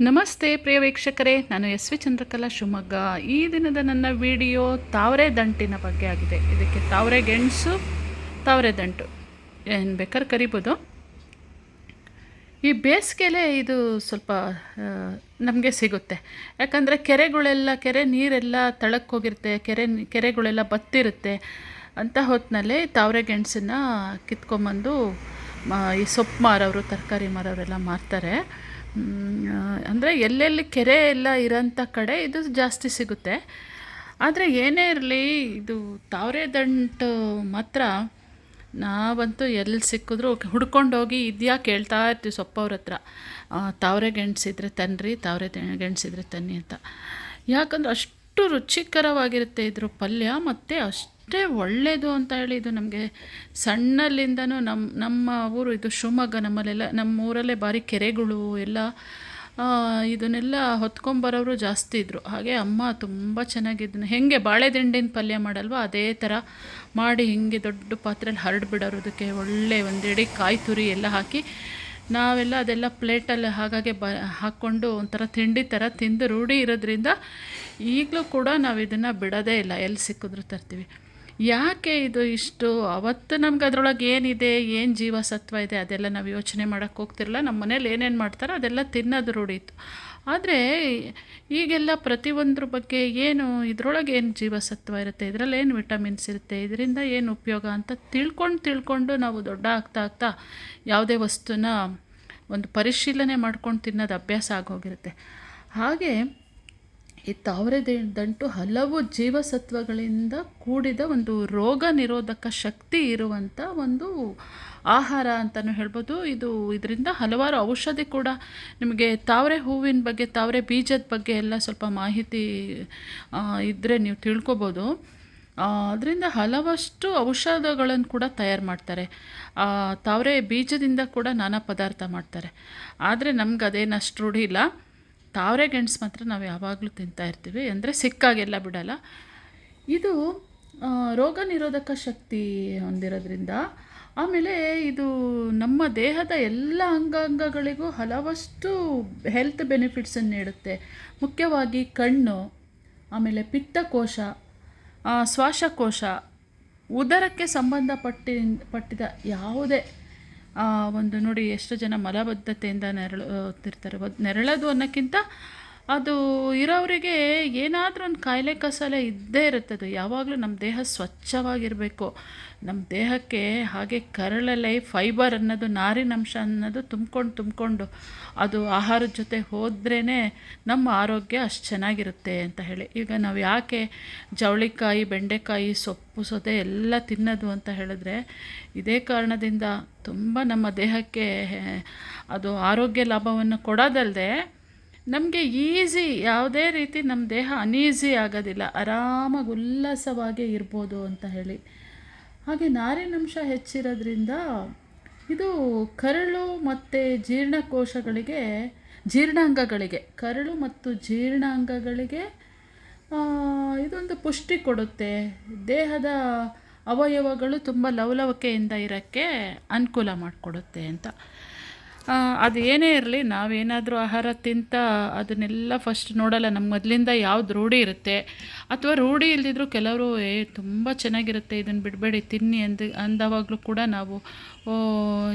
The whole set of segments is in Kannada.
ನಮಸ್ತೆ ಪ್ರಿಯ ವೀಕ್ಷಕರೇ, ನಾನು ಎಸ್ ವಿ ಚಂದ್ರಕಲಾ ಶಿವಮೊಗ್ಗ. ಈ ದಿನದ ನನ್ನ ವಿಡಿಯೋ ತಾವರೆ ದಂಟಿನ ಬಗ್ಗೆ ಆಗಿದೆ. ಇದಕ್ಕೆ ತಾವರೆ ಗೆಣಸು, ತಾವರೆ ದಂಟು. ಏನು ಬೇಕಾದ್ರೆ ಕರಿಬೋದು. ಈ ಬೇಸಿಗೆಲೇ ಇದು ಸ್ವಲ್ಪ ನಮಗೆ ಸಿಗುತ್ತೆ. ಯಾಕಂದರೆ ಕೆರೆಗಳೆಲ್ಲ, ಕೆರೆ ನೀರೆಲ್ಲ ತಳಕ್ಕೆ ಹೋಗಿರುತ್ತೆ, ಕೆರೆ, ಕೆರೆಗಳೆಲ್ಲ ಬತ್ತಿರುತ್ತೆ ಅಂತ ಹೊತ್ತಿನಲ್ಲಿ ತಾವರೆ ಗೆಣಸನ್ನು ಕಿತ್ಕೊಂಬಂದು ಈ ಸೊಪ್ಪು ಮಾರೋರು ತರಕಾರಿ ಮಾರೋರೆಲ್ಲ ಮಾರ್ತಾರೆ. ಅಂದರೆ ಎಲ್ಲೆಲ್ಲಿ ಕೆರೆ ಎಲ್ಲ ಇರೋಂಥ ಕಡೆ ಇದು ಜಾಸ್ತಿ ಸಿಗುತ್ತೆ. ಆದರೆ ಏನೇ ಇರಲಿ, ಇದು ತಾವರೆ ದಂಟು ಮಾತ್ರ ನಾವಂತೂ ಎಲ್ಲಿ ಸಿಕ್ಕಿದ್ರು ಹುಡ್ಕೊಂಡು ಹೋಗಿ ಇದೆಯಾ ಕೇಳ್ತಾ ಇರ್ತೀವಿ ಸೊಪ್ಪವ್ರ ಹತ್ರ ತಾವರೆ ಗೆಣಸಿದ್ರೆ ತನ್ನಿರಿ ತಾವರೆ ಗೆಣಸಿದ್ರೆ ತನ್ನಿ ಅಂತ. ಯಾಕಂದ್ರೆ ಅಷ್ಟು ರುಚಿಕರವಾಗಿರುತ್ತೆ ಇದ್ರ ಪಲ್ಯ, ಮತ್ತು ಅಷ್ಟೇ ಒಳ್ಳೆಯದು ಅಂತ ಹೇಳಿ ಇದು ನಮಗೆ ಸಣ್ಣಲ್ಲಿಂದನೂ ನಮ್ಮ ನಮ್ಮ ಊರು ಇದು ಶಿವಮೊಗ್ಗ ನಮ್ಮಲ್ಲೆಲ್ಲ ನಮ್ಮ ಊರಲ್ಲೇ ಭಾರಿ ಕೆರೆಗಳು ಎಲ್ಲ ಇದನ್ನೆಲ್ಲ ಹೊತ್ಕೊಂಬರೋರು ಜಾಸ್ತಿ ಇದ್ದರು ಹಾಗೆ ಅಮ್ಮ ತುಂಬ ಚೆನ್ನಾಗಿದ್ದನ್ನು, ಹೇಗೆ ಬಾಳೆದಿಂಡಿನ ಪಲ್ಯ ಮಾಡಲ್ವ, ಅದೇ ಥರ ಮಾಡಿ ಹಿಂಗೆ ದೊಡ್ಡ ಪಾತ್ರೆಯಲ್ಲಿ ಹರಡ್ಬಿಡೋರೋದಕ್ಕೆ ಒಳ್ಳೆ ಒಂದೆಡೆ ಕಾಯಿ ತುರಿ ಎಲ್ಲ ಹಾಕಿ ನಾವೆಲ್ಲ ಅದೆಲ್ಲ ಪ್ಲೇಟಲ್ಲಿ ಹಾಗಾಗಿ ಬ, ಹಾಕ್ಕೊಂಡು ಒಂಥರ ತಿಂಡಿ ಥರ ತಿಂದು ರೂಢಿ ಇರೋದ್ರಿಂದ ಈಗಲೂ ಕೂಡ ನಾವು ಇದನ್ನು ಬಿಡೋದೇ ಇಲ್ಲ. ಎಲ್ಲಿ ಸಿಕ್ಕಿದ್ರು ತರ್ತೀವಿ. ಯಾಕೆ ಇದು ಇಷ್ಟು? ಅವತ್ತು ನಮ್ಗೆ ಅದರೊಳಗೆ ಏನಿದೆ? ಏನು ಜೀವಸತ್ವ ಇದೆ? ಅದೆಲ್ಲ ನಾವು ಯೋಚನೆ ಮಾಡೋಕ್ಕೆ ಹೋಗ್ತಿರಲ್ಲ ನಮ್ಮ ಮನೇಲಿ ಏನೇನು ಮಾಡ್ತಾರೋ ಅದೆಲ್ಲ ತಿನ್ನೋದು ರೂಢಿತ್ತು ಆದರೆ ಈಗೆಲ್ಲ ಪ್ರತಿಯೊಂದ್ರ ಬಗ್ಗೆ ಏನು, ಇದರೊಳಗೆ ಏನು ಜೀವಸತ್ವ ಇರುತ್ತೆ? ಇದರಲ್ಲಿ ಏನು ವಿಟಮಿನ್ಸ್ ಇರುತ್ತೆ? ಇದರಿಂದ ಏನು ಉಪಯೋಗ ಅಂತ ತಿಳ್ಕೊಂಡು ತಿಳ್ಕೊಂಡು ನಾವು ದೊಡ್ಡ ಆಗ್ತಾ ಆಗ್ತಾ ಯಾವುದೇ ವಸ್ತುನ ಒಂದು ಪರಿಶೀಲನೆ ಮಾಡ್ಕೊಂಡು ತಿನ್ನೋದು ಅಭ್ಯಾಸ ಆಗೋಗಿರುತ್ತೆ. ಹಾಗೆ ತಾವರೆ ದೆ- ದಂಟು ಹಲವು ಜೀವಸತ್ವಗಳಿಂದ ಕೂಡಿದ ಒಂದು ರೋಗ ನಿರೋಧಕ ಶಕ್ತಿ ಇರುವಂಥ ಒಂದು ಆಹಾರ ಅಂತಲೂ ಹೇಳ್ಬೋದು. ಇದು ಇದರಿಂದ ಹಲವಾರು ಔಷಧಿ ಕೂಡ ನಿಮಗೆ ತಾವರೆ ಹೂವಿನ ಬಗ್ಗೆ, ತಾವರೆ ಬೀಜದ ಬಗ್ಗೆ ಎಲ್ಲ ಸ್ವಲ್ಪ ಮಾಹಿತಿ ಇದ್ದರೆ ನೀವು ತಿಳ್ಕೊಬೋದು. ಅದರಿಂದ ಹಲವಷ್ಟು ಔಷಧಗಳನ್ನು ಕೂಡ ತಯಾರು ಮಾಡ್ತಾರೆ. ತಾವರೆ ಬೀಜದಿಂದ ಕೂಡ ನಾನಾ ಪದಾರ್ಥ ಮಾಡ್ತಾರೆ. ಆದರೆ ನಮ್ಗೆ ಅದೇನಷ್ಟು ರೂಢಿ ಇಲ್ಲ. ತಾವರೆ ಗೆಣಸು ಮಾತ್ರ ನಾವು ಯಾವಾಗಲೂ ತಿಂತಾ ಇರ್ತೀವಿ. ಅಂದರೆ ಸಿಕ್ಕಾಗೆಲ್ಲ ಬಿಡಲ್ಲ. ಇದು ರೋಗ ನಿರೋಧಕ ಶಕ್ತಿ ಹೊಂದಿರೋದ್ರಿಂದ ಆಮೇಲೆ ಇದು ನಮ್ಮ ದೇಹದ ಎಲ್ಲ ಅಂಗಾಂಗಗಳಿಗೂ ಹಲವಷ್ಟು ಹೆಲ್ತ್ ಬೆನಿಫಿಟ್ಸನ್ನು ನೀಡುತ್ತೆ. ಮುಖ್ಯವಾಗಿ ಕಣ್ಣು, ಆಮೇಲೆ ಪಿತ್ತಕೋಶ ಶ್ವಾಸಕೋಶ, ಉದರಕ್ಕೆ ಸಂಬಂಧಪಟ್ಟಿ ಪಟ್ಟಿದ ಯಾವುದೇ ಒಂದು ನೋಡಿ ಎಷ್ಟು ಜನ ಮಲಬದ್ಧತೆಯಿಂದ ನೆರಳು ತಿರ್ತಾರೆ ನೆರಳೋದು ಅನ್ನೋಕ್ಕಿಂತ ಅದು ಇರೋರಿಗೆ ಏನಾದರೂ ಒಂದು ಕಾಯಿಲೆ ಕಸಾಲೆ ಇದ್ದೇ ಅದು. ಯಾವಾಗಲೂ ನಮ್ಮ ದೇಹ ಸ್ವಚ್ಛವಾಗಿರಬೇಕು. ನಮ್ಮ ದೇಹಕ್ಕೆ ಹಾಗೆ ಕರಳಲ್ಲಿ ಫೈಬರ್ ಅನ್ನೋದು ನಾರಿನಂಶ ಅನ್ನೋದು ತುಂಬ್ಕೊಂಡು ತುಂಬಿಕೊಂಡು ಅದು ಆಹಾರದ ಜೊತೆ ಹೋದ್ರೇ ನಮ್ಮ ಆರೋಗ್ಯ ಅಷ್ಟು ಚೆನ್ನಾಗಿರುತ್ತೆ ಅಂತ ಹೇಳಿ. ಈಗ ನಾವು ಯಾಕೆ ಜವಳಿಕಾಯಿ, ಬೆಂಡೆಕಾಯಿ, ಸೊಪ್ಪು ಸೊದೆ ಎಲ್ಲ ತಿನ್ನೋದು ಅಂತ ಹೇಳಿದ್ರೆ ಇದೇ ಕಾರಣದಿಂದ ತುಂಬ ನಮ್ಮ ದೇಹಕ್ಕೆ ಅದು ಆರೋಗ್ಯ ಲಾಭವನ್ನು ಕೊಡೋದಲ್ಲದೆ ನಮಗೆ ಈಸಿ ಯಾವುದೇ ರೀತಿ ನಮ್ಮ ದೇಹ ಅನೀಸಿ ಆಗೋದಿಲ್ಲ. ಆರಾಮಾಗಿ ಉಲ್ಲಾಸವಾಗಿ ಇರ್ಬೋದು ಅಂತ ಹೇಳಿ. ಹಾಗೆ ನಾರಿನಂಶ ಹೆಚ್ಚಿರೋದ್ರಿಂದ ಇದು ಕರಳು ಮತ್ತು ಜೀರ್ಣಕೋಶಗಳಿಗೆ, ಜೀರ್ಣಾಂಗಗಳಿಗೆ, ಕರಳು ಮತ್ತು ಜೀರ್ಣಾಂಗಗಳಿಗೆ ಇದೊಂದು ಪುಷ್ಟಿ ಕೊಡುತ್ತೆ. ದೇಹದ ಅವಯವಗಳು ತುಂಬ ಲವಲವಿಕೆಯಿಂದ ಇರೋಕ್ಕೆ ಅನುಕೂಲ ಮಾಡಿಕೊಡುತ್ತೆ ಅಂತ. ಅದು ಏನೇ ಇರಲಿ, ನಾವೇನಾದರೂ ಆಹಾರ ತಿಂತ ಅದನ್ನೆಲ್ಲ ಫಸ್ಟ್ ನೋಡಲ್ಲ ನಮ್ಮ ಮೊದಲಿಂದ ಯಾವ್ದು ರೂಢಿ ಇರುತ್ತೆ? ಅಥವಾ ರೂಢಿ ಇಲ್ದಿದ್ರು ಕೆಲವರು, ಏ, ತುಂಬ ಚೆನ್ನಾಗಿರುತ್ತೆ ಇದನ್ನು ಬಿಡಬೇಡಿ, ತಿನ್ನಿ ಅಂದ, ಅಂದವಾಗಲೂ ಕೂಡ ನಾವು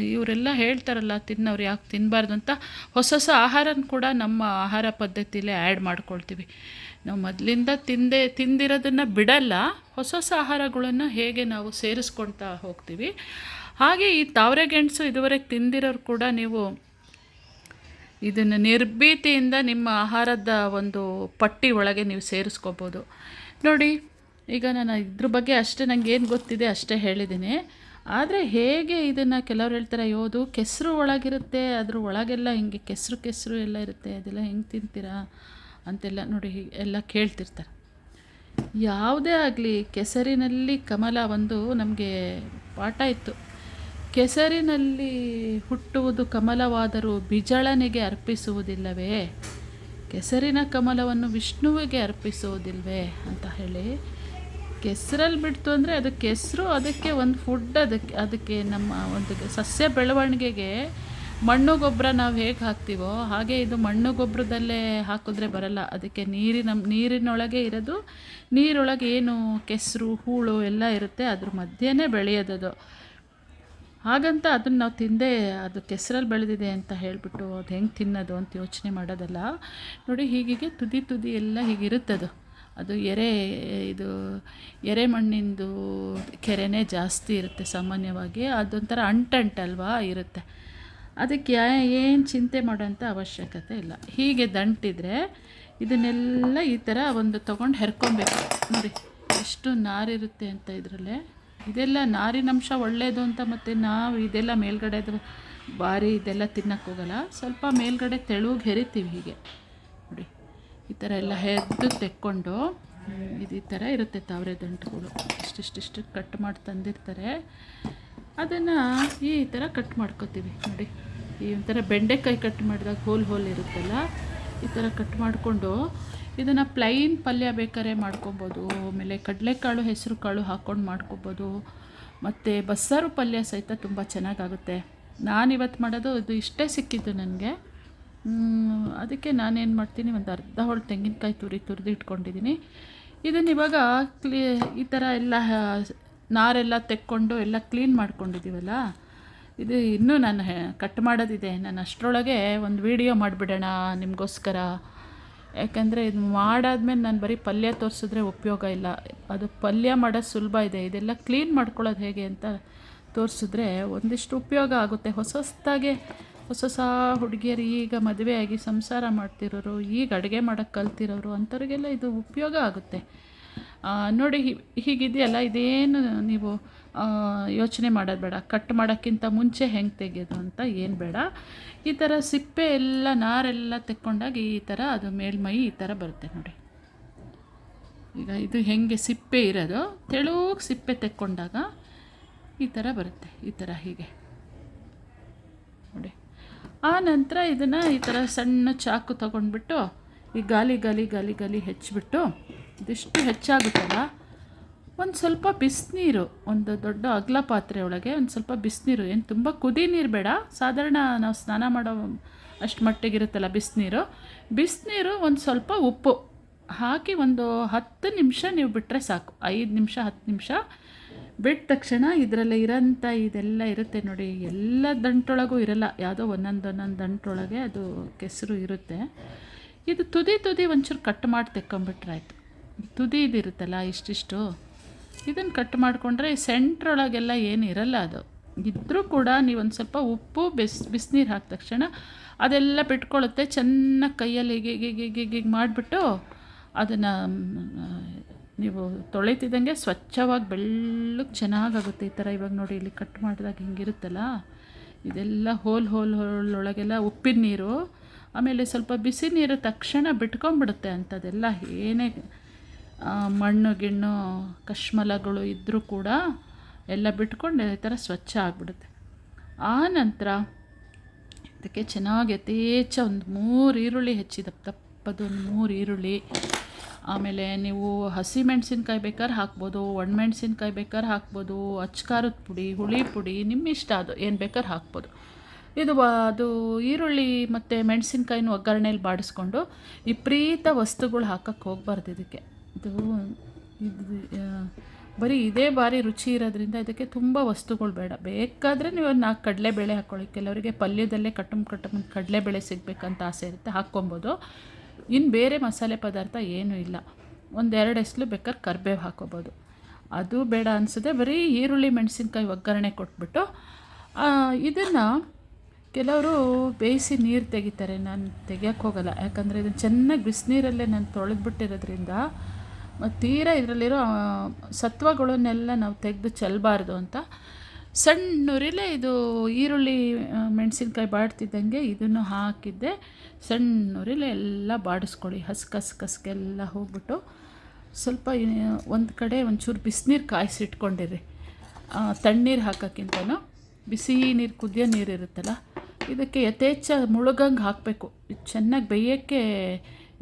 ಇವರೆಲ್ಲ ಹೇಳ್ತಾರಲ್ಲ ತಿನ್ನೋರು ಯಾಕೆ ತಿನ್ನಬಾರ್ದು ಅಂತ ಹೊಸ ಹೊಸ ಆಹಾರನ ಕೂಡ ನಮ್ಮ ಆಹಾರ ಪದ್ಧತಿಲೇ ಆ್ಯಡ್ ಮಾಡ್ಕೊಳ್ತೀವಿ. ನಾವು ಮೊದಲಿಂದ ತಿಂದೆ, ತಿಂದಿರೋದನ್ನು ಬಿಡಲ್ಲ, ಹೊಸ ಹೊಸ ಆಹಾರಗಳನ್ನು ಹೇಗೆ ನಾವು ಸೇರಿಸ್ಕೊಳ್ತಾ ಹೋಗ್ತೀವಿ. ಹಾಗೆ ಈ ತಾವರೆ ಗೆಣಸು ಇದುವರೆಗೆ ತಿಂದಿರೋರು ಕೂಡ ನೀವು ಇದನ್ನು ನಿರ್ಭೀತಿಯಿಂದ ನಿಮ್ಮ ಆಹಾರದ ಒಂದು ಪಟ್ಟಿ ಒಳಗೆ ನೀವು ಸೇರಿಸ್ಕೋಬೋದು. ನೋಡಿ, ಈಗ ನಾನು ಇದ್ರ ಬಗ್ಗೆ ಅಷ್ಟೇ ನನಗೆ ಏನು ಗೊತ್ತಿದೆ ಅಷ್ಟೇ ಹೇಳಿದ್ದೀನಿ. ಆದರೆ ಹೇಗೆ ಇದನ್ನು ಕೆಲವ್ರು ಹೇಳ್ತಾರೆ ಯೋದು ಕೆಸರು ಒಳಗಿರುತ್ತೆ, ಅದ್ರ ಒಳಗೆಲ್ಲ ಹಿಂಗೆ ಕೆಸರು ಕೆಸರು ಎಲ್ಲ ಇರುತ್ತೆ, ಅದೆಲ್ಲ ಹೆಂಗೆ ತಿಂತೀರಾ ಅಂತೆಲ್ಲ ನೋಡಿ ಎಲ್ಲ ಕೇಳ್ತಿರ್ತಾರೆ. ಯಾವುದೇ ಆಗಲಿ ಕೆಸರಿನಲ್ಲಿ ಕಮಲ ಒಂದು ನಮಗೆ ಪಾಠ ಇತ್ತು. ಕೆಸರಿನಲ್ಲಿ ಹುಟ್ಟುವುದು ಕಮಲವಾದರೂ ಬಿಜಳನಿಗೆ ಅರ್ಪಿಸುವುದಿಲ್ಲವೇ? ಕೆಸರಿನ ಕಮಲವನ್ನು ವಿಷ್ಣುವಿಗೆ ಅರ್ಪಿಸುವುದಿಲ್ವೇ ಅಂತ ಹೇಳಿ. ಕೆಸರಲ್ಲಿ ಬಿಡ್ತು ಅಂದರೆ ಅದು ಕೆಸರು, ಅದಕ್ಕೆ ಒಂದು ಫುಡ್, ಅದಕ್ಕೆ ಅದಕ್ಕೆ ನಮ್ಮ ಒಂದು ಸಸ್ಯ ಬೆಳವಣಿಗೆಗೆ ಮಣ್ಣು ಗೊಬ್ಬರ ನಾವು ಹೇಗೆ ಹಾಕ್ತೀವೋ, ಹಾಗೆ ಇದು ಮಣ್ಣು ಗೊಬ್ಬರದಲ್ಲೇ ಹಾಕಿದ್ರೆ ಬರಲ್ಲ. ಅದಕ್ಕೆ ನೀರಿನ, ನೀರಿನೊಳಗೆ ಇರೋದು, ನೀರೊಳಗೆ ಏನು ಕೆಸರು, ಹೂಳು ಎಲ್ಲ ಇರುತ್ತೆ, ಅದ್ರ ಮಧ್ಯೆನೇ ಬೆಳೆಯೋದದು. ಹಾಗಂತ ಅದನ್ನು ನಾವು ತಿಂದೇ ಅದು ಕೆಸರಲ್ಲಿ ಬೆಳೆದಿದೆ ಅಂತ ಹೇಳಿಬಿಟ್ಟು ಅದು ಹೆಂಗೆ ತಿನ್ನೋದು ಅಂತ ಯೋಚನೆ ಮಾಡೋದಲ್ಲ. ನೋಡಿ ಹೀಗೀಗೆ ತುದಿ ತುದಿ ಎಲ್ಲ ಹೀಗಿರುತ್ತದು ಅದು. ಎರೆ, ಇದು ಎರೆ ಮಣ್ಣಿಂದು ಕೆರೆನೇ ಜಾಸ್ತಿ ಇರುತ್ತೆ ಸಾಮಾನ್ಯವಾಗಿ. ಅದೊಂಥರ ಅಂಟಂಟಲ್ವಾ ಇರುತ್ತೆ. ಅದಕ್ಕೆ ಏನು ಚಿಂತೆ ಮಾಡೋಂಥ ಅವಶ್ಯಕತೆ ಇಲ್ಲ. ಹೀಗೆ ದಂಟಿದ್ರೆ ಇದನ್ನೆಲ್ಲ ಈ ಥರ ಒಂದು ತೊಗೊಂಡು ಹೆರ್ಕೊಬೇಕು. ನೋಡಿ, ಎಷ್ಟು ನಾರಿರುತ್ತೆ ಅಂತ ಇದರಲ್ಲೇ. ಇದೆಲ್ಲ ನಾರಿನಂಶ ಒಳ್ಳೆಯದು ಅಂತ ಮತ್ತು ನಾವು ಇದೆಲ್ಲ ಮೇಲ್ಗಡೆ ಬಾರಿ ಇದೆಲ್ಲ ತಿನ್ನೋಕ್ಕೋಗಲ್ಲ ಸ್ವಲ್ಪ ಮೇಲ್ಗಡೆ ತೆಳುಗೆ ಹೆರಿತೀವಿ ಹೀಗೆ. ನೋಡಿ, ಈ ಥರ ಎಲ್ಲ ಹೆದ್ದು ತೆಕ್ಕೊಂಡು ಇದು ಈ ಥರ ಇರುತ್ತೆ ತಾವರೆ ದಂಟುಗಳು. ಇಷ್ಟಿಷ್ಟಿಷ್ಟು ಕಟ್ ಮಾಡಿ ತಂದಿರ್ತಾರೆ. ಅದನ್ನು ಈ ಥರ ಕಟ್ ಮಾಡ್ಕೋತೀವಿ. ನೋಡಿ, ಈ ಒಂಥರ ಬೆಂಡೆಕಾಯಿ ಕಟ್ ಮಾಡಿದಾಗ ಹೋಲ್ ಹೋಲ್ ಇರುತ್ತಲ್ಲ, ಈ ಥರ ಕಟ್ ಮಾಡಿಕೊಂಡು ಇದನ್ನು ಪ್ಲೈನ್ ಪಲ್ಯ ಬೇಕಾದ್ರೆ ಮಾಡ್ಕೊಬೋದು, ಆಮೇಲೆ ಕಡಲೆಕಾಳು ಹೆಸರು ಕಾಳು ಹಾಕ್ಕೊಂಡು ಮಾಡ್ಕೊಬೋದು, ಮತ್ತು ಬಸ್ಸಾರು ಪಲ್ಯ ಸಹಿತ ತುಂಬ ಚೆನ್ನಾಗಾಗುತ್ತೆ. ನಾನಿವತ್ತು ಮಾಡೋದು ಇದು ಇಷ್ಟೇ ಸಿಕ್ಕಿದ್ದು ನನಗೆ. ಅದಕ್ಕೆ ನಾನೇನು ಮಾಡ್ತೀನಿ, ಒಂದು ಅರ್ಧ ಹೊಳ್ ತೆಂಗಿನಕಾಯಿ ತುರಿ ತುರಿದು ಇಟ್ಕೊಂಡಿದ್ದೀನಿ ಇದನ್ನು ಇವಾಗ ಕ್ಲೀ, ಈ ಥರ ಎಲ್ಲ, ನಾರೆಲ್ಲ ತೆಕ್ಕೊಂಡು ಎಲ್ಲ ಕ್ಲೀನ್ ಮಾಡ್ಕೊಂಡಿದ್ದೀವಲ್ಲ ಇದು ಇನ್ನೂ ನಾನು ಕಟ್ ಮಾಡೋದಿದೆ. ನಾನು ಅಷ್ಟರೊಳಗೆ ಒಂದು ವೀಡಿಯೋ ಮಾಡಿಬಿಡೋಣ ನಿಮಗೋಸ್ಕರ. ಯಾಕಂದರೆ ಇದು ಮಾಡಾದ್ಮೇಲೆ ನಾನು ಬರೀ ಪಲ್ಯ ತೋರಿಸಿದ್ರೆ ಉಪಯೋಗ ಇಲ್ಲ. ಅದು ಪಲ್ಯ ಮಾಡೋದು ಸುಲಭ ಇದೆ. ಇದೆಲ್ಲ ಕ್ಲೀನ್ ಮಾಡ್ಕೊಳ್ಳೋದು ಹೇಗೆ ಅಂತ ತೋರಿಸಿದ್ರೆ ಒಂದಿಷ್ಟು ಉಪಯೋಗ ಆಗುತ್ತೆ. ಹೊಸ ಹೊಸದಾಗೆ, ಹೊಸ ಹೊಸ ಹುಡುಗಿಯರು ಈಗ ಮದುವೆಯಾಗಿ ಸಂಸಾರ ಮಾಡ್ತಿರೋರು, ಈಗ ಅಡುಗೆ ಮಾಡೋಕ್ಕೆ ಕಲ್ತಿರೋರು, ಅಂಥವ್ರಿಗೆಲ್ಲ ಇದು ಉಪಯೋಗ ಆಗುತ್ತೆ. ನೋಡಿ ಹೀಗಿದೆಯಲ್ಲ, ಇದೇನು ನೀವು ಯೋಚನೆ ಮಾಡೋದು ಬೇಡ. ಕಟ್ ಮಾಡೋಕ್ಕಿಂತ ಮುಂಚೆ ಹೆಂಗೆ ತೆಗೆಯೋದು ಅಂತ ಏನು ಬೇಡ. ಈ ಥರ ಸಿಪ್ಪೆ ಎಲ್ಲ, ನಾರೆಲ್ಲ ತೆಕ್ಕೊಂಡಾಗ ಈ ಥರ ಅದು ಮೇಲ್ಮೈ ಈ ಥರ ಬರುತ್ತೆ ನೋಡಿ. ಈಗ ಇದು ಹೆಂಗೆ ಸಿಪ್ಪೆ ಇರೋದು. ತೆಳುಗೆ ಸಿಪ್ಪೆ ತೆಕ್ಕೊಂಡಾಗ ಈ ಥರ ಬರುತ್ತೆ. ಈ ಥರ ಹೀಗೆ. ನೋಡಿ. ಆ ನಂತರ ಇದನ್ನು ಈ ಥರ ಸಣ್ಣ ಚಾಕು ತೊಗೊಂಡ್ಬಿಟ್ಟು ಈ ಗಾಲಿ ಗಾಲಿ ಗಾಲಿ ಗಾಲಿ ಹೆಚ್ಚಿಬಿಟ್ಟು ಇದಿಷ್ಟು ಹೆಚ್ಚಾಗುತ್ತಲ್ಲ ಒಂದು ಸ್ವಲ್ಪ ಬಿಸಿನೀರು, ಒಂದು ದೊಡ್ಡ ಅಗ್ಲ ಪಾತ್ರೆ ಒಳಗೆ ಒಂದು ಸ್ವಲ್ಪ ಬಿಸಿನೀರು, ಏನು ತುಂಬ ಕುದಿ ನೀರು ಬೇಡ. ಸಾಧಾರಣ ನಾವು ಸ್ನಾನ ಮಾಡೋ ಅಷ್ಟು ಮಟ್ಟಿಗಿರುತ್ತಲ್ಲ ಬಿಸಿನೀರು. ಬಿಸಿನೀರು ಒಂದು ಸ್ವಲ್ಪ ಉಪ್ಪು ಹಾಕಿ ಒಂದು ಹತ್ತು ನಿಮಿಷ ನೀವು ಬಿಟ್ಟರೆ ಸಾಕು. ಐದು ನಿಮಿಷ, ಹತ್ತು ನಿಮಿಷ. ಬಿಟ್ಟ ತಕ್ಷಣ ಇದರಲ್ಲಿ ಇರೋಂಥ ಇದೆಲ್ಲ ಇರುತ್ತೆ ನೋಡಿ. ಎಲ್ಲ ದಂಟೊಳಗೂ ಇರಲ್ಲ. ಯಾವುದೋ ಒಂದೊಂದು ಒಂದೊಂದು ದಂಟೊಳಗೆ ಅದು ಕೆಸರು ಇರುತ್ತೆ. ಇದು ತುದಿ ತುದಿ ಒಂಚೂರು ಕಟ್ ಮಾಡಿ ತೆಕ್ಕೊಂಬಿಟ್ರೆ ಆಯಿತು. ತುದಿ ಇದಿರುತ್ತಲ್ಲ ಇಷ್ಟಿಷ್ಟು. ಇದನ್ನು ಕಟ್ ಮಾಡಿಕೊಂಡ್ರೆ ಸೆಂಟ್ರೊಳಗೆಲ್ಲ ಏನು ಇರಲ್ಲ ಅದು. ಇದ್ದರೂ ಕೂಡ ನೀವೊಂದು ಸ್ವಲ್ಪ ಉಪ್ಪು, ಬಿಸ್, ಬಿಸಿನೀರು ಹಾಕಿದ ತಕ್ಷಣ ಅದೆಲ್ಲ ಬಿಟ್ಕೊಳ್ಳುತ್ತೆ ಚೆನ್ನಾಗಿ ಕೈಯಲ್ಲಿ ಹೀಗೆ ಮಾಡಿಬಿಟ್ಟು ಅದನ್ನು ನೀವು ತೊಳಿತಿದ್ದಂಗೆ ಸ್ವಚ್ಛವಾಗಿ ಬೆಳ್ಳಗೆ ಚೆನ್ನಾಗಾಗುತ್ತೆ ಈ ಥರ. ಇವಾಗ ನೋಡಿ ಇಲ್ಲಿ ಕಟ್ ಮಾಡಿದಾಗ ಹಿಂಗಿರುತ್ತಲ್ಲ? ಇದೆಲ್ಲ ಹೋಲ್ ಹೋಲ್ ಹೋಲೊಳಗೆಲ್ಲ ಉಪ್ಪಿನ ನೀರು, ಆಮೇಲೆ ಸ್ವಲ್ಪ ಬಿಸಿ ನೀರು ತಕ್ಷಣ ಬಿಟ್ಕೊಂಡ್ಬಿಡುತ್ತೆ ಅಂಥದ್ದೆಲ್ಲ ಏನೇ ಮಣ್ಣು ಗಿಣ್ಣು ಕಶ್ಮಲಗಳು ಇದ್ದರೂ ಕೂಡ ಎಲ್ಲ ಬಿಟ್ಕೊಂಡು ಈ ಥರ ಸ್ವಚ್ಛ ಆಗಿಬಿಡುತ್ತೆ. ಆ ನಂತರ ಇದಕ್ಕೆ ಚೆನ್ನಾಗಿ ಯಥೇಚ್ಛ ಒಂದು ಮೂರು ಈರುಳ್ಳಿ ಹೆಚ್ಚಿದ. ತಪ್ಪದು ಒಂದು ಮೂರು ಈರುಳ್ಳಿ. ಆಮೇಲೆ ನೀವು ಹಸಿ ಮೆಣಸಿನ್ಕಾಯಿ ಬೇಕಾದ್ರೆ ಹಾಕ್ಬೋದು ಒಣಮೆಣ್ಸಿನ್ಕಾಯಿ ಬೇಕಾದ್ರೆ ಹಾಕ್ಬೋದು, ಅಚ್ಕಾರದ ಪುಡಿ, ಹುಳಿ ಪುಡಿ ನಿಮ್ಮ ಇಷ್ಟ ಅದು ಏನು ಬೇಕಾದ್ರೆ ಹಾಕ್ಬೋದು. ಇದು ಅದು ಈರುಳ್ಳಿ ಮತ್ತು ಮೆಣಸಿನ್ಕಾಯಿನ ಒಗ್ಗರಣೆಯಲ್ಲಿ ಬಾಡಿಸ್ಕೊಂಡು ವಿಪರೀತ ವಸ್ತುಗಳು ಹಾಕಕ್ಕೆ ಹೋಗ್ಬಾರ್ದು ಇದಕ್ಕೆ. ಇದು ಇದು ಬರೀ ಇದೇ ಬಾರಿ ರುಚಿ ಇರೋದ್ರಿಂದ ಇದಕ್ಕೆ ತುಂಬ ವಸ್ತುಗಳು ಬೇಡ. ಬೇಕಾದರೆ ನೀವು ನಾಲ್ಕು ಕಡಲೆಬೇಳೆ ಹಾಕ್ಕೊಳ್ಳಿ ಕೆಲವರಿಗೆ ಪಲ್ಯದಲ್ಲೇ ಕಟ್ಟಮ್ ಕಟ್ಟಮ್ ಕಡಲೆಬೇಳೆ ಸಿಗಬೇಕಂತ ಆಸೆ ಇರುತ್ತೆ, ಹಾಕ್ಕೊಬೋದು. ಇನ್ನು ಬೇರೆ ಮಸಾಲೆ ಪದಾರ್ಥ ಏನೂ ಇಲ್ಲ. ಒಂದೆರಡು ಎಸ್ಲು ಬೇಕಾದ್ರೆ ಕರ್ಬೇವು ಹಾಕ್ಕೋಬೋದು. ಅದು ಬೇಡ ಅನಿಸುತ್ತೆ ಬರೀ ಈರುಳ್ಳಿ, ಮೆಣಸಿನ್ಕಾಯಿ ಒಗ್ಗರಣೆ ಕೊಟ್ಬಿಟ್ಟು ಇದನ್ನು ಕೆಲವರು ಬೇಯಿಸಿ ನೀರು ತೆಗಿತಾರೆ. ನಾನು ತೆಗಿಯೋಕ್ಕೆ ಹೋಗಲ್ಲ. ಯಾಕಂದರೆ ಇದನ್ನು ಚೆನ್ನಾಗಿ ಬಿಸಿನೀರಲ್ಲೇ ನಾನು ತೊಳೆದ್ಬಿಟ್ಟಿರೋದ್ರಿಂದ ತೀರಾ ಇದರಲ್ಲಿರೋ ಸತ್ವಗಳನ್ನೆಲ್ಲ ನಾವು ತೆಗೆದು ಚೆಲ್ಲಬಾರ್ದು ಅಂತ. ಸಣ್ಣ ಸಣ್ಣುರಿಲೇ ಇದು ಈರುಳ್ಳಿ ಮೆಣಸಿನ್ಕಾಯಿ ಬಾಡ್ತಿದ್ದಂಗೆ ಇದನ್ನು ಹಾಕಿದ್ದೆ. ಸಣ್ಣುರಿಲೆ ಎಲ್ಲ ಬಾಡಿಸ್ಕೊಳ್ಳಿ. ಹಸ್ಕ್ ಹಸ್ಕ್ ಹಸ್ಕೆಲ್ಲ ಹೋಗ್ಬಿಟ್ಟು ಸ್ವಲ್ಪ ಒಂದು ಕಡೆ ಒಂಚೂರು ಬಿಸಿನೀರು ಕಾಯಿಸಿಟ್ಕೊಂಡಿರಿ ತಣ್ಣೀರು ಹಾಕೋಕ್ಕಿಂತನೂ ಬಿಸಿ ನೀರು, ಕುದಿಯೋ ನೀರು ಇರುತ್ತಲ್ಲ, ಇದಕ್ಕೆ ಯಥೇಚ್ಛ ಮುಳುಗಂಗೆ ಹಾಕಬೇಕು. ಚೆನ್ನಾಗಿ ಬೇಯೋಕ್ಕೆ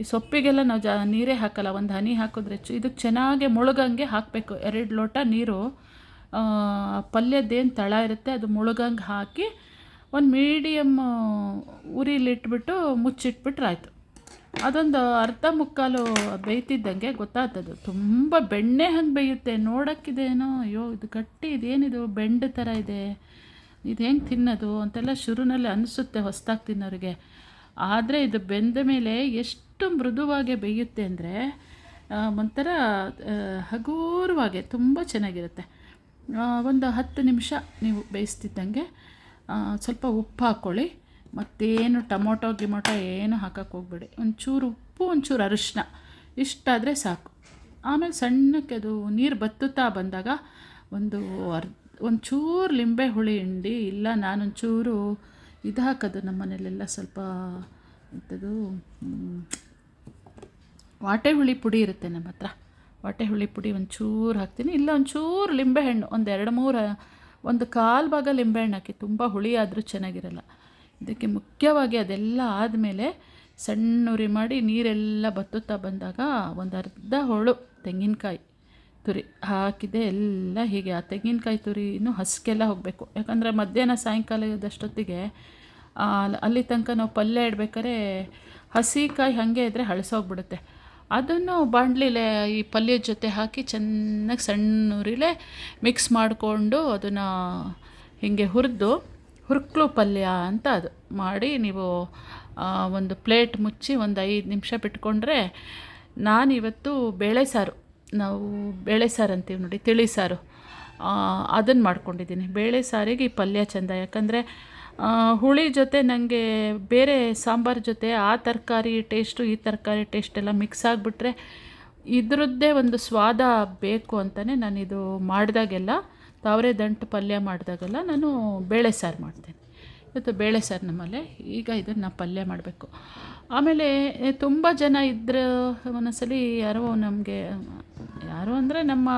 ಈ ಸೊಪ್ಪಿಗೆಲ್ಲ ನಾವು ಜಾ ನೀರೇ ಹಾಕಲ್ಲ, ಒಂದು ಹನಿ ಹಾಕಿದ್ರೆ ಇದಕ್ಕೆ ಚೆನ್ನಾಗಿ ಮುಳುಗಂಗೆ ಹಾಕಬೇಕು. ಎರಡು ಲೋಟ ನೀರು ಪಲ್ಯದ್ದೇನು ತಳ ಇರುತ್ತೆ ಅದು ಮುಳುಗಂಗೆ ಹಾಕಿ ಒಂದು ಮೀಡಿಯಮ್ ಉರಿಲಿಟ್ಬಿಟ್ಟು ಮುಚ್ಚಿಟ್ಬಿಟ್ರೆ ಆಯಿತು. ಅದೊಂದು ಅರ್ಧ ಮುಕ್ಕಾಲು ಬೇಯ್ತಿದ್ದಂಗೆ ಗೊತ್ತಾಗ್ತದೆ. ತುಂಬ ಬೆಣ್ಣೆ ಹಂಗೆ ಬೇಯುತ್ತೆ. ನೋಡೋಕ್ಕಿದೇನೋ, ಅಯ್ಯೋ, ಇದು ಗಟ್ಟಿ, ಇದೇನಿದು ಬೆಂಡ್ ಥರ ಇದೆ. ಇದು ಹೆಂಗೆ ತಿನ್ನೋದು ಅಂತೆಲ್ಲ ಶುರುನಲ್ಲಿ ಅನಿಸುತ್ತೆ ಹೊಸ್ದಾಗಿ ತಿನ್ನೋರಿಗೆ. ಆದರೆ ಇದು ಬೆಂದ ಮೇಲೆ ಎಷ್ಟು ಮೃದುವಾಗಿ ಬೇಯುತ್ತೆ ಅಂದರೆ ಒಂಥರ ಹಗೂರವಾಗಿ ತುಂಬ ಚೆನ್ನಾಗಿರುತ್ತೆ. ಒಂದು ಹತ್ತು ನಿಮಿಷ ನೀವು ಬೇಯಿಸ್ತಿದ್ದಂಗೆ ಸ್ವಲ್ಪ ಉಪ್ಪು ಹಾಕ್ಕೊಳ್ಳಿ ಮತ್ತೇನು ಟೊಮೊಟೊ, ಗಿಮೊಟೊ ಏನು ಹಾಕಕ್ಕೆ ಹೋಗ್ಬೇಡಿ. ಒಂಚೂರು ಉಪ್ಪು, ಒಂಚೂರು ಅರಿಶಿನ ಇಷ್ಟಾದರೆ ಸಾಕು. ಆಮೇಲೆ ಸಣ್ಣಕ್ಕೆ ಅದು ನೀರು ಬತ್ತುತ್ತಾ ಬಂದಾಗ ಒಂದು ಅರ್ ಒಂಚೂರು ಲಿಂಬೆ ಹುಳಿ ಹಿಂಡಿ, ಇಲ್ಲ ನಾನೊಂಚೂರು ಇದು ಹಾಕೋದು ನಮ್ಮ ಮನೇಲೆಲ್ಲ ಸ್ವಲ್ಪ ಎಂಥದ್ದು ವಾಟೆ ಹುಳಿ ಪುಡಿ ಇರುತ್ತೆ ನಮ್ಮ ಹತ್ರ. ವಾಟೆ ಹುಳಿ ಪುಡಿ ಒಂಚೂರು ಹಾಕ್ತೀನಿ. ಇಲ್ಲ, ಒಂಚೂರು ಲಿಂಬೆಹಣ್ಣು. ಒಂದು ಎರಡು ಮೂರು, ಒಂದು ಕಾಲು ಭಾಗ ಲಿಂಬೆಹಣ್ಣು ಹಾಕಿ. ತುಂಬ ಹುಳಿ ಆದರೂ ಚೆನ್ನಾಗಿರಲ್ಲ. ಇದಕ್ಕೆ ಮುಖ್ಯವಾಗಿ ಅದೆಲ್ಲ ಆದಮೇಲೆ ಸಣ್ಣ ಉರಿ ಮಾಡಿ ನೀರೆಲ್ಲ ಬತ್ತುತ್ತಾ ಬಂದಾಗ ಒಂದು ಅರ್ಧ ಹೋಳು ತೆಂಗಿನಕಾಯಿ ತುರಿ ಹಾಕಿದೆ. ಎಲ್ಲ ಹೀಗೆ ಆ ತೆಂಗಿನಕಾಯಿ ತುರಿನೂ ಹಸ್ಕೆಲ್ಲ ಹೋಗಬೇಕು. ಯಾಕಂದರೆ ಮಧ್ಯಾಹ್ನ ಸಾಯಂಕಾಲದಷ್ಟೊತ್ತಿಗೆ ಅಲ್ಲಿ ತನಕ ನಾವು ಪಲ್ಯ ಇಡ್ಬೇಕಾದ್ರೆ ಹಸಿಕಾಯಿ ಹಾಗೆ ಇದ್ದರೆ ಹಳಸೋಗ್ಬಿಡುತ್ತೆ. ಅದನ್ನು ಬಾಂಡ್ಲಿಲೆ ಈ ಪಲ್ಯದ ಜೊತೆ ಹಾಕಿ ಚೆನ್ನಾಗಿ ಸಣ್ಣ ಉರಿಲೆ ಮಿಕ್ಸ್ ಮಾಡಿಕೊಂಡು ಅದನ್ನು ಹೀಗೆ ಹುರಿದು, ಹುರ್ಕ್ಲು ಪಲ್ಯ ಅಂತ ಅದು. ಮಾಡಿ ನೀವು ಒಂದು ಪ್ಲೇಟ್ ಮುಚ್ಚಿ ಒಂದು ಐದು ನಿಮಿಷ ಬಿಟ್ಕೊಂಡ್ರೆ ನಾನಿವತ್ತು ಬೇಳೆ ಸಾರು, ನಾವು ಬೇಳೆ ಸಾರು ಅಂತೀವಿ ನೋಡಿ, ತಿಳಿ ಸಾರು ಅದನ್ನು ಮಾಡ್ಕೊಂಡಿದ್ದೀನಿ. ಬೇಳೆ ಸಾರಿಗೆ ಈ ಪಲ್ಯ ಚೆಂದ. ಯಾಕಂದರೆ ಹುಳಿ ಜೊತೆ ನನಗೆ ಬೇರೆ ಸಾಂಬಾರು ಜೊತೆ ಆ ತರಕಾರಿ ಟೇಸ್ಟು, ಈ ತರಕಾರಿ ಟೇಸ್ಟ್ ಎಲ್ಲ ಮಿಕ್ಸ್ ಆಗಿಬಿಟ್ರೆ ಇದ್ರದ್ದೇ ಒಂದು ಸ್ವಾದ ಬೇಕು ಅಂತಲೇ ನಾನಿದು ಮಾಡಿದಾಗೆಲ್ಲ. ತಾವರೆ ದಂಟು ಪಲ್ಯ ಮಾಡಿದಾಗೆಲ್ಲ ನಾನು ಬೇಳೆ ಸಾರು ಮಾಡ್ತೇನೆ. ಇವತ್ತು ಬೇಳೆ ಸಾರು ನಮ್ಮಲ್ಲೇ, ಈಗ ಇದನ್ನು ಪಲ್ಯ ಮಾಡಬೇಕು. ಆಮೇಲೆ ತುಂಬ ಜನ ಇದ್ರೆ ಒಂದೊಂದ್ಸಲಿ ಯಾರೋ ನಮಗೆ, ಯಾರೋ ಅಂದರೆ ನಮ್ಮ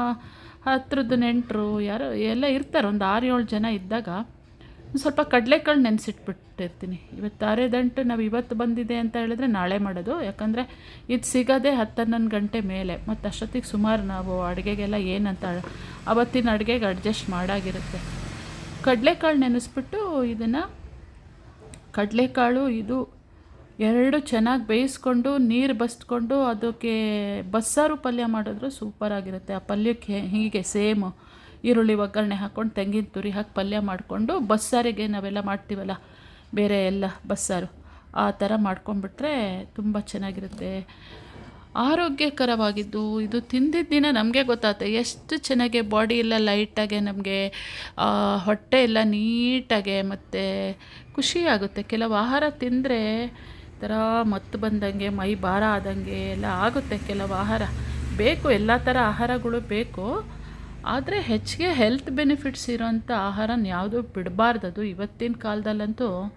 ಹತ್ರದ ನೆಂಟರು, ಯಾರೋ ಎಲ್ಲ ಇರ್ತಾರೆ. ಒಂದು ಆರು ಏಳು ಜನ ಇದ್ದಾಗ ಸ್ವಲ್ಪ ಕಡಲೆಕಾಳು ನೆನೆಸಿಟ್ಬಿಟ್ಟಿರ್ತೀನಿ. ಇವತ್ತು ತಾರೆ ದಂಟು ನಾವು ಇವತ್ತು ಬಂದಿದೆ ಅಂತ ಹೇಳಿದ್ರೆ ನಾಳೆ ಮಾಡೋದು. ಯಾಕಂದರೆ ಇದು ಸಿಗೋದೇ ಹತ್ತು ಹನ್ನೊಂದು ಗಂಟೆ ಮೇಲೆ. ಮತ್ತು ಅಷ್ಟೊತ್ತಿಗೆ ಸುಮಾರು ನಾವು ಅಡುಗೆಗೆಲ್ಲ ಏನಂತ ಅವತ್ತಿನ ಅಡುಗೆಗೆ ಅಡ್ಜಸ್ಟ್ ಮಾಡಾಗಿರುತ್ತೆ. ಕಡಲೆಕಾಳು ನೆನೆಸ್ಬಿಟ್ಟು ಇದನ್ನು ಕಡಲೆಕಾಳು ಇದು ಎರಡು ಚೆನ್ನಾಗಿ ಬೇಯಿಸ್ಕೊಂಡು ನೀರು ಬಸ್ಕೊಂಡು ಅದಕ್ಕೆ ಬಸ್ಸಾರು ಪಲ್ಯ ಮಾಡಿದ್ರು ಸೂಪರಾಗಿರುತ್ತೆ ಆ ಪಲ್ಯಕ್ಕೆ ಹೀಗೆ ಸೇಮು ಈರುಳ್ಳಿ ಒಗ್ಗರಣೆ ಹಾಕ್ಕೊಂಡು, ತೆಂಗಿನ ತುರಿ ಹಾಕಿ ಪಲ್ಯ ಮಾಡಿಕೊಂಡು, ಬಸ್ಸಾರಿಗೆ ನಾವೆಲ್ಲ ಮಾಡ್ತೀವಲ್ಲ, ಬೇರೆ ಎಲ್ಲ ಬಸ್ಸಾರು, ಆ ಥರ ಮಾಡ್ಕೊಂಡ್ಬಿಟ್ರೆ ತುಂಬ ಚೆನ್ನಾಗಿರುತ್ತೆ. ಆರೋಗ್ಯಕರವಾಗಿದ್ದು, ಇದು ತಿಂದಿದ್ದ ದಿನ ನಮಗೆ ಗೊತ್ತಾಗುತ್ತೆ. ಎಷ್ಟು ಚೆನ್ನಾಗಿ ಬಾಡಿ ಎಲ್ಲ ಲೈಟಾಗೆ ನಮಗೆ ಹೊಟ್ಟೆ ಎಲ್ಲ ನೀಟಾಗೆ ಮತ್ತು ಖುಷಿ ಆಗುತ್ತೆ. ಕೆಲವು ಆಹಾರ ತಿಂದರೆ ಥರ ಮತ್ತು ಬಂದಂಗೆ, ಮೈ ಭಾರ ಆದಂಗೆ ಎಲ್ಲ ಆಗುತ್ತೆ. ಕೆಲವು ಆಹಾರ ಬೇಕು, ಎಲ್ಲ ಥರ ಆಹಾರಗಳು ಬೇಕು. ಆದರೆ ಹೆಚ್ಚಿಗೆ ಹೆಲ್ತ್ ಬೆನಿಫಿಟ್ಸ್ ಇರೋಂಥ ಆಹಾರನ ಯಾವುದೂ ಬಿಡಬಾರ್ದದು ಇವತ್ತಿನ ಕಾಲದಲ್ಲಂತೂ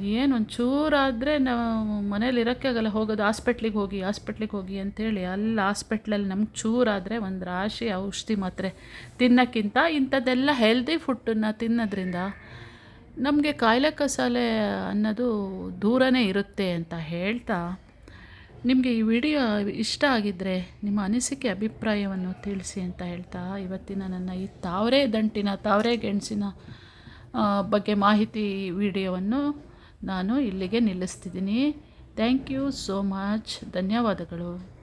ಏನು ಒಂಚೂರಾದರೆ ನಾವು ಮನೇಲಿ ಇರೋಕ್ಕೆ ಆಗಲ್ಲ ಹೋಗೋದು ಹಾಸ್ಪಿಟ್ಲಿಗೆ ಹೋಗಿ ಹಾಸ್ಪೆಟ್ಲಿಗೆ ಹೋಗಿ ಅಂಥೇಳಿ ಅಲ್ಲಿ ಹಾಸ್ಪಿಟ್ಲಲ್ಲಿ ನಮ್ಗೆ ಚೂರಾದರೆ ಒಂದು ರಾಶಿ ಔಷಧಿ ಮಾತ್ರೆ. ತಿನ್ನೋಕ್ಕಿಂತ ಇಂಥದ್ದೆಲ್ಲ ಹೆಲ್ದಿ ಫುಡ್ಡನ್ನು ತಿನ್ನೋದ್ರಿಂದ ನಮಗೆ ಕಾಯಿಲೆ ಕಸಾಲೆ ಅನ್ನೋದು ದೂರನೇ ಇರುತ್ತೆ ಅಂತ ಹೇಳ್ತಾ ನಿಮಗೆ ಈ ವಿಡಿಯೋ ಇಷ್ಟ ಆಗಿದ್ದರೆ ನಿಮ್ಮ ಅನಿಸಿಕೆ, ಅಭಿಪ್ರಾಯವನ್ನು ತಿಳಿಸಿ ಅಂತ ಹೇಳ್ತಾ ಇವತ್ತಿನ ನನ್ನ ಈ ತಾವರೆ ದಂಟಿನ, ತಾವರೆ ಗೆಣಸಿನ ಬಗ್ಗೆ ಮಾಹಿತಿ ವಿಡಿಯೋವನ್ನು ನಾನು ಇಲ್ಲಿಗೆ ನಿಲ್ಲಿಸ್ತಿದ್ದೀನಿ. ಥ್ಯಾಂಕ್ ಯು ಸೋ ಮಚ್ ಧನ್ಯವಾದಗಳು.